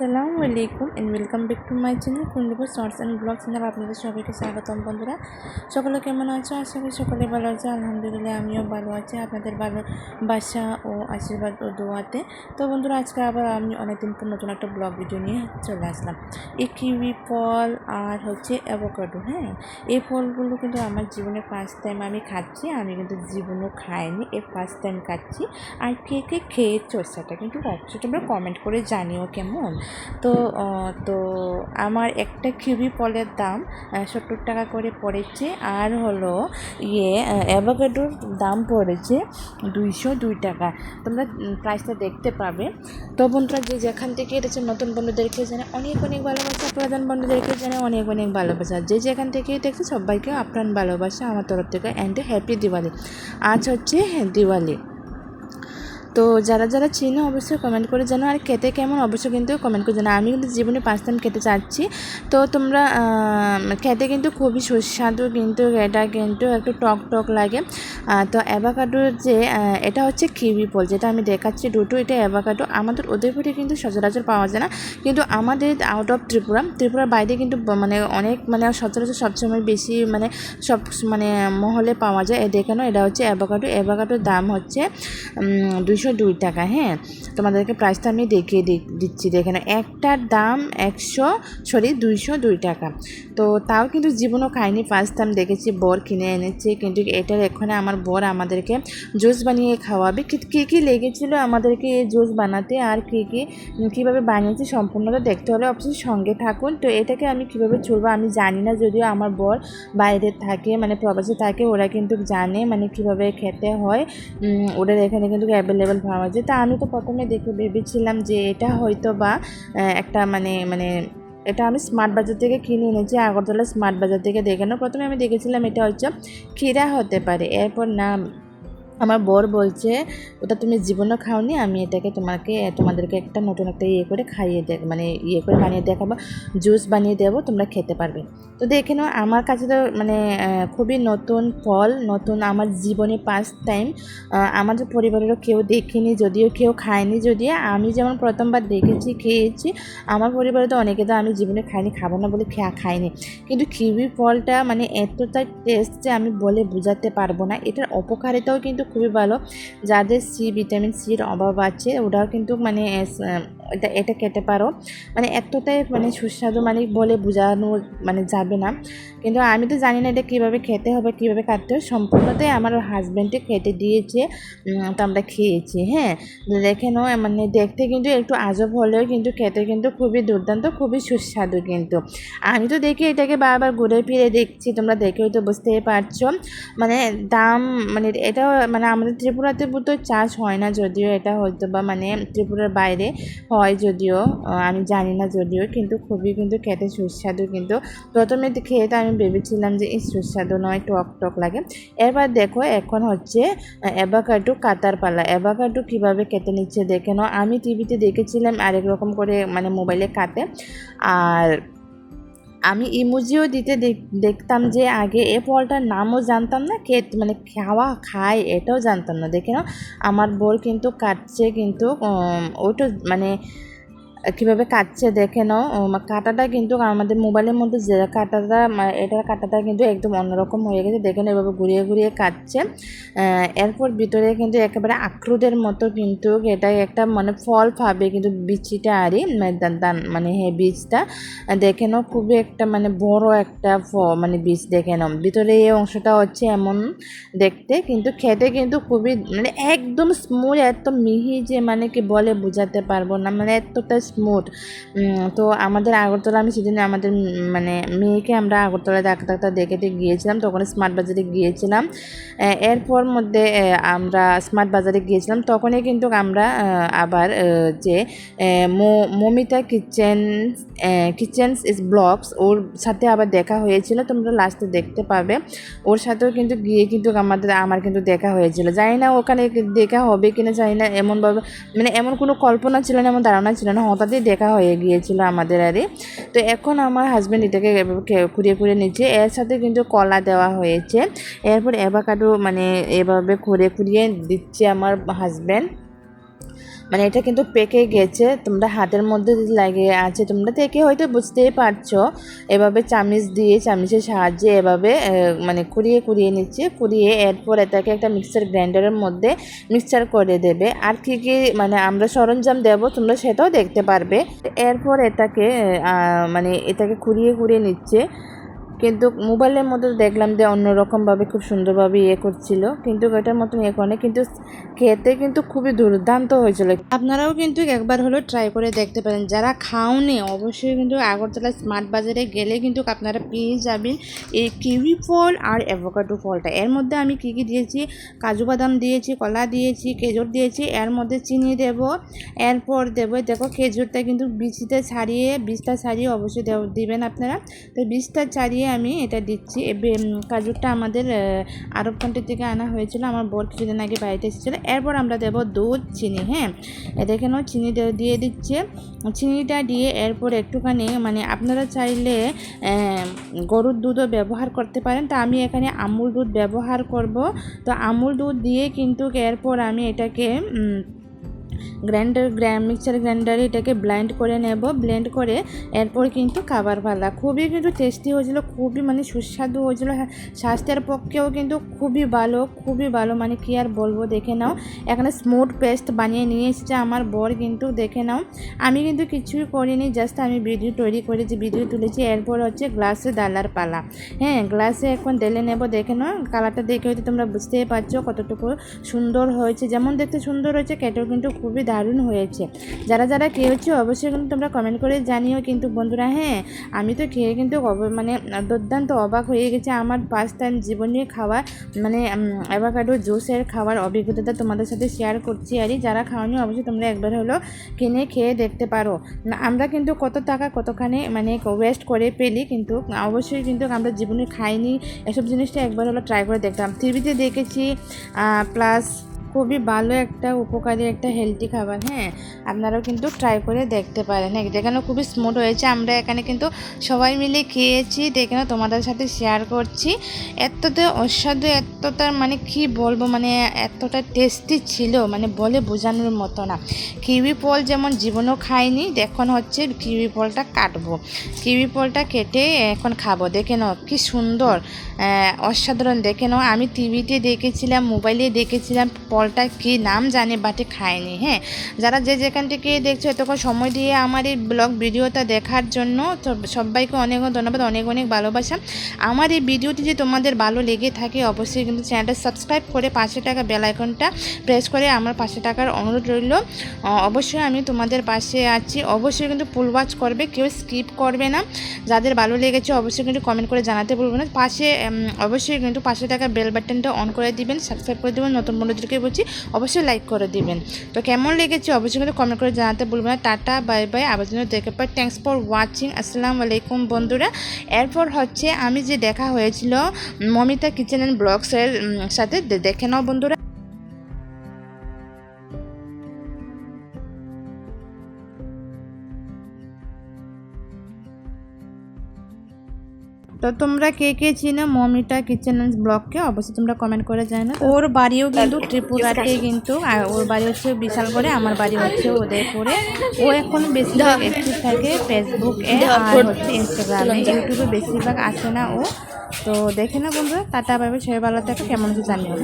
আসসালামু আলাইকুম and welcome back to my channel Kundipur shorts and blog channel আপনাদের সবাইকে স্বাগতম বন্ধুরা। সকলে কেমন আছো? আশা করি সকলে ভালো আছে। আলহামদুলিল্লাহ, আমিও ভালো আছি। আপনাদের ভালো বাসা ও আশীর্বাদ ও দোয়াতে। তো বন্ধুরা, আজকে আবার আমি অনেকদিন পর নতুন একটা ব্লগ ভিডিও নিয়ে চলে আসলাম। এই কিউই ফল আর হচ্ছে অ্যাভোকাডো হ্যাঁ? এই ফলগুলো কিন্তু আমার জীবনে ফার্স্ট টাইম আমি খাচ্ছি। আমি কিন্তু জীবনেও খাইনি। এই ফার্স্ট টাইম খাচ্ছি। আর কে কে খেয়েছো সেটা কিন্তু অবশ্যই তোমরা কমেন্ট করে জানিও কেমন? তো তো আমার একটা কিউবি ফলের দাম সত্তর টাকা করে পড়েছে। আর হলো ইয়ে অ্যাভোকাডোর দাম পড়েছে দুইশো দুই টাকা। তোমরা প্রাইসটা দেখতে পাবে। তো বন্ধুরা, যে যেখান থেকে এটা নতুন বন্ধুদেরকে জানে, অনেক অনেক ভালোবাসা। প্রধান বন্ধুদেরকে জানে, অনেক অনেক ভালোবাসা। যে যেখান থেকে দেখছে, সবাইকে আপ্রাণ ভালোবাসা আমার তরফ থেকে অ্যান্ড হ্যাপি দিওয়ালি আজ হচ্ছে দিওয়ালি তো যারা যারা চিনো অবশ্যই কমেন্ট করে জানো, আর খেতে কেমন অবশ্যই কিন্তু কমেন্ট করে জানো। আমি কিন্তু জীবনে পাঁচ টাইম খেতে চাচ্ছি। তো তোমরা খেতে কিন্তু খুবই সুস্বাদু কিন্তু, এটা কিন্তু একটু টক টক লাগে। তো অ্যাভাকাডোর যে এটা হচ্ছে কিউই ফল যেটা আমি দেখাচ্ছি দুটো, এটা অ্যাভাকাডো আমাদের উদয়পুরে কিন্তু সচরাচর পাওয়া যায় না। কিন্তু আমাদের আউট অফ ত্রিপুরা, ত্রিপুরার বাইরে কিন্তু মানে অনেক মানে সচরাচর সবসময় বেশি মানে সব মানে মহলে পাওয়া যায়। এ দেখে নাও, এটা হচ্ছে অ্যাভাকাডো অ্যাভাকাডোর দাম হচ্ছে দুশো দুই টাকা হ্যাঁ? তোমাদেরকে প্রাইসটা আমি দেখিয়ে দিচ্ছি। দেখে নাও একটার দাম একশো সরি দুইশো দুই টাকা। তো তাও কিন্তু জীবনও খাইনি ফার্স্ট টাইম দেখেছি, বর কিনে এনেছে। কিন্তু এটার এখানে আমার বর আমাদেরকে জুস বানিয়ে খাওয়াবে। কি- কী কী লেগেছিলো আমাদেরকে এই জুস বানাতে? আর কী কী, কীভাবে বানিয়েছি সম্পূর্ণটা দেখতে হলে অবশ্যই সঙ্গে থাকুন। তো এটাকে আমি কীভাবে চলবো আমি জানি না, যদিও আমার বর বাইরে থাকে মানে প্রবাসে থাকে, ওরা কিন্তু জানে মানে কীভাবে খেতে হয়। ওদের এখানে কিন্তু অ্যাভেলেবেল পাওয়া যায়। তা আমি তো প্রথমে দেখে ভেবেছিলাম যে এটা হয়তো বা একটা মানে মানে এটা আমি স্মার্ট বাজার থেকে কিনে এনেছি, আগরতলা স্মার্ট বাজার থেকে দেখে প্রথমে আমি দেখেছিলাম এটা হচ্ছে ক্ষীরা হতে পারে। এরপর না আমার বর বলছে, ওটা তুমি জীবনও খাওনি, আমি এটাকে তোমাকে, তোমাদেরকে একটা নতুন একটা ইয়ে করে খাইয়ে দেখ মানে ইয়ে করে বানিয়ে দেখাবো, জুস বানিয়ে দেবো, তোমরা খেতে পারবে। তো দেখে নাও, আমার কাছে তো মানে খুবই নতুন ফল, নতুন আমার জীবনে ফার্স্ট টাইম আমাদের পরিবারেরও কেউ দেখেনি, যদিও কেউ খায়নি, যদিও আমি যেমন প্রথমবার দেখেছি, খেয়েছি, আমার পরিবারে তো অনেকে তো আমি জীবনে খাইনি, খাব না বলে খাইনি। কিন্তু কিউই ফলটা মানে এতটা টেস্ট যে আমি বলে বোঝাতে পারব না, এটার অপকারিতাও কিন্তু খুবই ভালো। যাদের সি ভিটামিন সির অভাব আছে, ওরাও কিন্তু মানে এটা এটা খেতে পারো। মানে এতটাই মানে সুস্বাদু মানে বলে বোঝানো মানে যাবে না। কিন্তু আমি তো জানি না এটা কীভাবে খেতে হবে, কীভাবে কাটতে হবে। সম্পূর্ণটাই আমার হাজব্যান্ডে খেতে দিয়েছে। তো আমরা খেয়েছি হ্যাঁ। দেখে নাও মানে দেখতে কিন্তু একটু আজব হলেও কিন্তু খেতে কিন্তু খুবই দুর্দান্ত, খুবই সুস্বাদু কিন্তু। আমি তো দেখি এটাকে বারবার ঘুরে ফিরে দেখছি, তোমরা দেখেও তো বুঝতেই পারছ। মানে দাম মানে এটা মানে আমাদের ত্রিপুরাতে তো চাষ হয় না যদিও, এটা হয়তো বা মানে ত্রিপুরার বাইরে হয় যদিও আমি জানি না যদিও, কিন্তু খুবই কিন্তু খেতে সুস্বাদু কিন্তু। প্রথমে খেয়ে তো আমি ভেবেছিলাম যে এই সুস্বাদু নয়, টক টক লাগে। এবার দেখো, এখন হচ্ছে অ্যাভাকাডো কাতার পালা। অ্যাভাকাডো কীভাবে কেটে নিচ্ছে দেখে নাও। আমি টিভিতে দেখেছিলাম আরেক রকম করে মানে মোবাইলে কাটে। আর আমি ইমোজিও দিতে দেখ- দেখতাম যে আগে এ ফলটার নামও জানতাম না, কে মানে খাওয়া খায় এটাও জানতাম না। দেখে না আমার বোর কিন্তু কাটছে কিন্তু ওইটা মানে কীভাবে কাটছে দেখে নাও। কাটাটা কিন্তু আমাদের মোবাইলের মধ্যে যে কাটাটা এটার কাটাটা কিন্তু একদম অন্যরকম হয়ে গেছে। দেখে নাও এভাবে ঘুরিয়ে ঘুরিয়ে কাটছে। এরপর ভিতরে কিন্তু একেবারে আখরুটের মতো কিন্তু এটা একটা মানে ফল পাবে কিন্তু বিচিটা আরই মানে মানে হ্যাঁ বীজটা। দেখে নাও খুবই একটা মানে বড় একটা ফ মানে বীজ দেখে নাও। ভিতরে এই অংশটা হচ্ছে এমন দেখতে, কিন্তু খেতে কিন্তু খুবই মানে একদম স্মুথ এত মিহি যে মানে কি বলে বোঝাতে পারব না। মানে এতটা স্মুথ তো আমাদের আগরতলা, আমি সেদিন আমাদের মানে মেয়েকে আমরা আগরতলা ডাক্তার ডাক্তার দেখেতে গিয়েছিলাম তখন স্মার্ট বাজারে গিয়েছিলাম। এরপর মধ্যে আমরা স্মার্ট বাজারে গিয়েছিলাম, তখনই কিন্তু আমরা আবার যে Momita kitchen kitchens is blogs, ওর সাথে আবার দেখা হয়েছিল, তোমরা লাস্টে দেখতে পাবে। ওর সাথেও কিন্তু গিয়ে কিন্তু আমাদের, আমার কিন্তু দেখা হয়েছিল। জানি না ওখানে দেখা হবে কিনা, জানি না, এমনভাবে মানে এমন কোনো কল্পনা ছিল না, এমন ধারণা ছিল না। হঠাৎই দেখা হয়ে গিয়েছিল আমাদের আরে। তো এখন আমার হাজব্যান্ড এটাকে খুঁড়িয়ে খুঁড়িয়ে নিচ্ছে। এর সাথে কিন্তু কলা দেওয়া হয়েছে। এরপর অ্যাভাকাডো মানে এভাবে খুঁড়ে খুঁড়িয়ে দিচ্ছে আমার হাজব্যান্ড মানে এটা কিন্তু পেকে গেছে। তোমরা হাতের মধ্যে লাগে আছে, তোমরা থেকে হয়তো বুঝতেই পারছ। এভাবে চামিচ দিয়ে, চামিচের সাহায্যে এভাবে মানে কুড়িয়ে কুড়িয়ে নিচ্ছে। কুড়িয়ে এরপর এটাকে একটা মিক্সার গ্রাইন্ডারের মধ্যে মিক্সচার করে দেবে। আর কি কি মানে আমরা সরঞ্জাম দেব, তোমরা সেটাও দেখতে পারবে। এরপর এটাকে মানে এটাকে কুড়িয়ে কুড়িয়ে নিচ্ছে। কিন্তু মোবাইলের মধ্যে দেখলাম যে অন্যরকমভাবে খুব সুন্দরভাবে ইয়ে করছিল। কিন্তু এটার মতন ইয়ে করে। কিন্তু খেতে কিন্তু খুবই দুর্দান্ত হয়েছিল। আপনারাও কিন্তু একবার হলো ট্রাই করে দেখতে পারেন। যারা খাওনি, অবশ্যই কিন্তু আগরতলা স্মার্ট বাজারে গেলে কিন্তু আপনারা পেয়ে যাবেন এই কিউই ফল আর অ্যাভোকাডো ফলটা। এর মধ্যে আমি কি কি দিয়েছি? কাজু বাদাম দিয়েছি, কলা দিয়েছি, খেজুর দিয়েছি। এর মধ্যে চিনি দেব। এরপর দেবো, দেখো খেজুরটা কিন্তু বীজটা ছাড়িয়ে বীজটা ছাড়িয়ে অবশ্যই দেব- দিবেন আপনারা। তো বীজটা ছাড়িয়ে আমি এটা দিচ্ছি। কাজুরটা আমাদের আরব কান্ট্রি থেকে আনা হয়েছিল। আমার বর কিছুদিন আগে বাড়িতে এসেছিল। এরপর আমরা দেব দুধ, চিনি হ্যাঁ? এ দেখে চিনি দিয়ে দিচ্ছে। চিনিটা দিয়ে এরপর একটুখানি মানে আপনারা চাইলে গরুর দুধও ব্যবহার করতে পারেন। তা আমি এখানে আমুল দুধ ব্যবহার করব। তো আমুল দুধ দিয়ে কিন্তু এরপর আমি এটাকে গ্রাইন্ডার গ্র্যান্ড মিক্সার গ্রাইন্ডারে এটাকে ব্লেন্ড করে নেব ব্লেন্ড করে এরপর কিন্তু খাবার পালা খুবই কিন্তু টেস্টি হয়েছিল খুবই মানে সুস্বাদু হয়েছিল। হ্যাঁ, স্বাস্থ্যের পক্ষেও কিন্তু খুবই ভালো খুবই ভালো। মানে কি আর বলব দেখে নাও। এখানে স্মুথ পেস্ট বানিয়ে নিয়ে এসেছে আমার বর কিন্তু দেখে নাও। আমি কিন্তু কিছুই করিনি জাস্ট আমি ভিডিও তৈরি করেছি ভিডিও তুলেছি। এরপর হচ্ছে গ্লাসে ডালার পালা। হ্যাঁ গ্লাসে এখন ঢেলে নেব দেখে নাও। কালারটা দেখে হয়তো তোমরা বুঝতেই পারছ কতটুকু সুন্দর হয়েছে। যেমন দেখতে সুন্দর হয়েছে খেতেও কিন্তু খুবই দারুণ হয়েছে। যারা যারা খেয়েছো অবশ্যই কিন্তু তোমরা কমেন্ট করে জানিও। কিন্তু বন্ধুরা হ্যাঁ আমি তো খেয়ে কিন্তু মানে দুর্দান্ত অবাক হয়ে গেছে। আমার ফার্স্ট টাইম জীবনে খাওয়া মানে অ্যাভাকাডো জুসের খাওয়ার অভিজ্ঞতাটা তোমাদের সাথে শেয়ার করছি। আরই যারা খাওনি, অবশ্যই তোমরা একবার হলো কিনে খেয়ে দেখতে পারো। আমরা কিন্তু কত টাকা কতখানি মানে ওয়েস্ট করে পেলি কিন্তু অবশ্যই কিন্তু আমরা জীবনে খাইনি। এসব জিনিসটা একবার হলো ট্রাই করে দেখতাম। টিভিতে দেখেছি প্লাস খুবই ভালো একটা উপকারী একটা হেলদি খাবার হ্যাঁ? আপনারাও কিন্তু ট্রাই করে দেখতে পারেন হ্যাঁ? যেখানে খুবই স্মুথ হয়েছে। আমরা এখানে কিন্তু সবাই মিলে খেয়েছি, দেখে না তোমাদের সাথে শেয়ার করছি। এতটা অস্বাদু এতটা মানে কি বলব মানে এতটা টেস্টি ছিল মানে বলে বোঝানোর মতো না। কিউই ফল যেমন জীবনও খাইনি, এখন হচ্ছে কিউই ফলটা কাটবো। কিউই ফলটা কেটে এখন খাব, দেখে নাও, কি সুন্দর অসাধারণ, দেখে নাও। আমি টিভিতে দেখেছিলাম মোবাইলে দেখেছিলাম ফলটা কি নাম জানি বাটে খায়নি হ্যাঁ? যারা যে যেখান থেকে দেখছ এতক্ষণ সময় দিয়ে আমার এই ব্লগ ভিডিওটা দেখার জন্য সবাইকে অনেক ধন্যবাদ, অনেক অনেক ভালোবাসা। আমার এই ভিডিওটি যে তোমাদের ভালো লেগে থাকে, অবশ্যই কিন্তু চ্যানেলটা সাবস্ক্রাইব করে পাঁচশো টাকা বেল আইকনটা প্রেস করে আমার পাঁচশো টাকার অনুরোধ রইল। অবশ্যই আমি তোমাদের পাশে আছি, অবশ্যই কিন্তু ফুল ওয়াচ করবে, কেউ স্কিপ করবে না। যাদের ভালো লেগেছে, অবশ্যই কিন্তু কমেন্ট করে জানাতে ভুলবে না। পাশে অবশ্যই কিন্তু পাঁচশো টাকা বেল বাটনটা অন করে দিবেন সাবস্ক্রাইব করে দেবেন, নতুন বন্ধুদেরকে বলছি, অবশ্যই লাইক করে দিবেন। তো কেমন লেগেছে অবশ্যই কিন্তু কমেন্ট করে জানাতে ভুলবেন না। টাটা বাই বাই আবার জন্য দেখে পাই থ্যাংকস ফর ওয়াচিং আসসালামু আলাইকুম বন্ধুরা। এরপর হচ্ছে আমি যে দেখা হয়েছিল মমিতা কিচেন অ্যান্ড ব্লগসের সাথে দেখে নাও বন্ধুরা। তো তোমরা কে কে চিনো মমিটা কিচেন অ্যান্ড ব্লগকে? অবশ্যই তোমরা কমেন্ট করে জানো। ওর বাড়িও কিন্তু ত্রিপুরাতে কিন্তু আর ওর বাড়ি হচ্ছে বিশাল করে আমার বাড়ি হচ্ছে উদয়পুরে। ও এখন বেশিরভাগ অ্যাক্টিভ থাকে ফেসবুকে আর হচ্ছে ইনস্টাগ্রামে ইউটিউবে বেশিরভাগ আসে না ও। তো দেখে না বন্ধুরা। টাটা ভাবে সবাই ভালো থাকে। কেমন হচ্ছে জানিও।